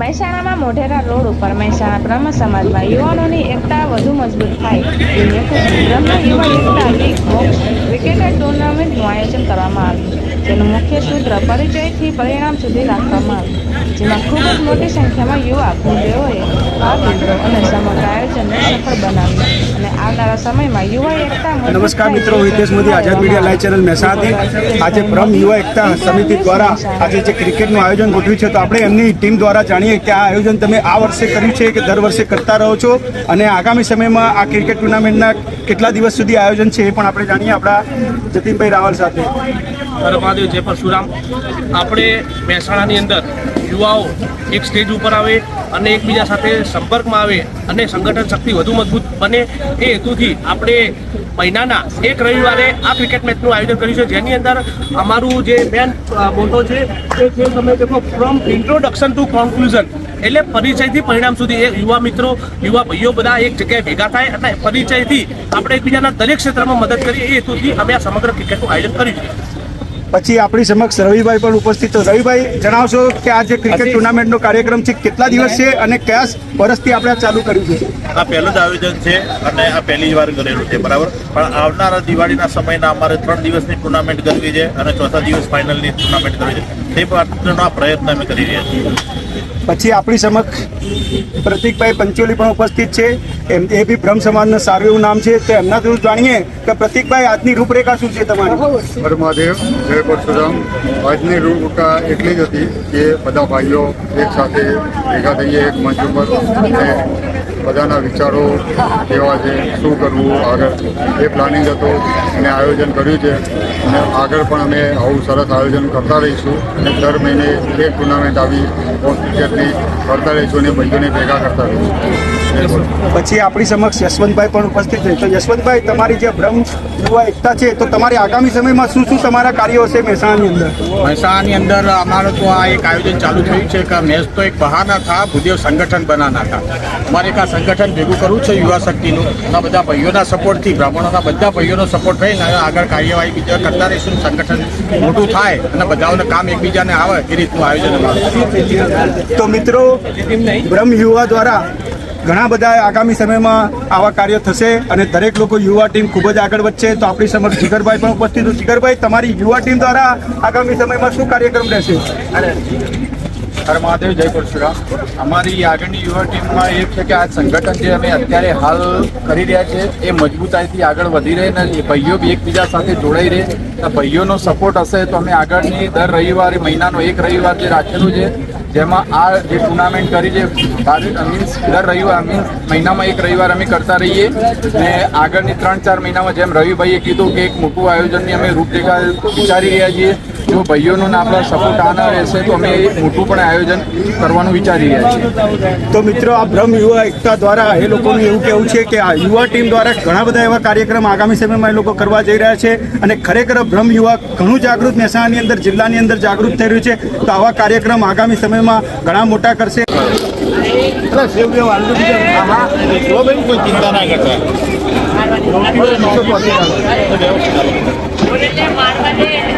મહેસાણામાં મોઢેરા રોડ ઉપર મહેસાણા બ્રહ્મ સમાજમાં યુવાનોની એકતા વધુ મજબૂત થાય. એ હેતુથી Brahm Yuva Ekta league box cricket ટુર્નામેન્ટનું આયોજન કરવામાં આવ્યું જેનું મુખ્ય સૂત્ર પરિચયથી પરિણામ સુધી રાખવામાં આવ્યું. જેમાં ખૂબ જ મોટી સંખ્યામાં યુવા ભૂદેવોએ ભાગ લીધો અને સમગ્ર આયોજનને સફળ બનાવ્યું. અને આવનારા સમયમાં યુવા એકતા નમસ્કાર મિત્રો Hitesh Modi Azad media live channel મહેસાણાથી આજે બ્રહ્મ યુવા એકતા સમિતિ દ્વારા આજે જે ક્રિકેટનું આયોજન ગોઠવ્યું છે તો આપણે એમની ટીમ દ્વારા જાણીએ કે આ આયોજન તમે આ વર્ષે કર્યું છે કે દર વર્ષે કરતા રહો છો? અને આગામી સમયમાં આ ક્રિકેટ ટુર્નામેન્ટના કેટલા દિવસ સુધી આયોજન છે એ પણ આપણે જાણીએ આપણા જતીનભાઈ રાવલ સાથે. હર મહાદેવ જય પરશુરામ. આપણે મહેસાણાની અંદર યુવાઓ એક સ્ટેજ ઉપર આવે અને એકબીજા સાથે સંપર્કમાં આવે અને સંગઠન શક્તિ વધુ મજબૂત બને એ હેતુથી આપણે મહિનાના એક રવિવારે આ ક્રિકેટ મેચનું આયોજન કર્યું છે. જેની અંદર અમારું જે મેન મોટો છે એ છે તમે દેખો ફ્રોમ ઇન્ટ્રોડક્શન ટુ કોન્ક્લુઝન એટલે પરિચયથી પરિણામ સુધી એ યુવા મિત્રો, યુવા ભાઈઓ બધા એક જગ્યાએ ભેગા થાય અને પરિચયથી આપણે એકબીજાના દરેક ક્ષેત્રમાં મદદ કરીએ એ હેતુથી અમે આ સમગ્ર ક્રિકેટનું આયોજન કર્યું છે. પછી આપણી સમક્ષ રવિભાઈ પણ ઉપસ્થિત તો રવિભાઈ જણાવશો કે આ જે ક્રિકેટ ટુર્નામેન્ટનો કાર્યક્રમ છે કેટલા દિવસ છે અને કયા વર્ષથી આપણે ચાલુ કર્યું છે? આ પહેલું જ આયોજન છે અને આ પહેલી વાર કરેલું છે બરાબર? પણ આવનારા દિવાળીના સમયના અમારે ત્રણ દિવસની ટુર્નામેન્ટ કરવી છે અને ચોથા દિવસ ફાઇનલની ટુર્નામેન્ટ કરવી છે. તે માટેનો પ્રયત્ન અમે કરી રહ્યા છીએ. પછી આપણી સમક્ષ પ્રતિકભાઈ પંચોલી પણ ઉપસ્થિત છે. એમ એ બી બ્રહ્મ સમાજનું સારું એવું નામ છે તો એમના થ્રુ જાણીએ કે પ્રતિકભાઈ આજની રૂપરેખા શું છે તમારી? હર મહાદેવ જય પરશુરામ. આજની રૂપરેખા એટલી જ હતી કે બધા ભાઈઓ એક સાથે ભેગા થઈએ એક મંચ ઉપર અને બધાના વિચારો કેવા છે શું કરવું આગળ. એ પ્લાનિંગ હતું અને આયોજન કર્યું છે. અને આગળ પણ અમે આવું સરસ આયોજન કરતા રહીશું. અને દર મહિને એક ટુર્નામેન્ટ આવી ક્રિકેટની કરતા રહીશું અને ભાઈઓને ભેગા કરતા રહીશું. જય પરશુરામ આપણી સમક્ષ યશવંતભાઈ પણ ઉપસ્થિત છે. તો યશવંતભાઈ તમારી જે બ્રહ્મ યુવા એકતા છે તો તમારી આગામી સમયમાં શું શું તમારા કાર્યો હશે મહેસાણાની અંદર? મહેસાણાની અંદર અમારું તો આ એક આયોજન ચાલુ થયું છે કે મેચ તો એક બહાના થા ભૂદેવ સંગઠન બનાના હતા અમારે એક આ સંગઠન ભેગું કરવું છે યુવા શક્તિનું. એના બધા ભાઈઓના સપોર્ટથી બ્રાહ્મણોના બધા ભાઈઓનો સપોર્ટ થઈને આગળ કાર્યવાહી બીજા કરતા રહીશું સંગઠન મોટું થાય અને બધાઓને કામ એકબીજાને આવે એ રીતનું આયોજન અમારું. તો મિત્રો બ્રહ્મ યુવા દ્વારા ઘણા બધા આગામી સમયમાં આવા કાર્યો થશે અને દરેક લોકો યુવા ટીમ ખૂબ જ આગળ વધશે તો આપણી સમક્ષ જીગરભાઈ પણ ઉપસ્થિત. જીગરભાઈ, તમારી યુવા ટીમ દ્વારા આગામી સમયમાં શું કાર્યક્રમ રહેશે હર મહાદેવ, જય પરશુરામ અમારી આગળની યુવા ટીમમાં એ છે કે આ સંગઠન જે અમે અત્યારે હાલ કરી રહ્યા છે, એ મજબૂતાઈથી આગળ વધી રહે ને ભાઈઓ એકબીજા સાથે જોડાઈ રહે. અને ભાઈઓનો સપોર્ટ હશે તો અમે આગળની દર રવિવારે, મહિનાનો એક રવિવાર જે રાખેલું છે, જેમાં આ જે ટુર્નામેન્ટ કરી છે મીન્સ દર રવિવાર મીન્સ મહિનામાં એક રવિવાર અમે કરતા રહીએ. ને આગળની ત્રણ ચાર મહિનામાં જેમ રવિભાઈએ કીધું કે એક મોટું આયોજનની અમે રૂપરેખા વિચારી રહ્યા છીએ જો ભાઈઓનો આપણા સપોર્ટ આના રહેશે તો અમે મોટું પણ આયોજન કરવાનું વિચારી રહ્યા છીએ. તો મિત્રો આ બ્રહ્મ યુવા એકતા દ્વારા એ લોકોનું એવું કહેવું છે કે આ યુવા ટીમ દ્વારા ઘણા બધા એવા કાર્યક્રમ આગામી સમયમાં એ લોકો કરવા જઈ રહ્યા છે અને ખરેખર બ્રહ્મ યુવા ઘણું જાગૃત મહેસાણાની અંદર જિલ્લાની અંદર જાગૃત થઈ રહ્યું છે. તો આવા કાર્યક્રમ આગામી સમયમાં ઘણા મોટા કરશે. ચિંતા ના કરતા. મારવાની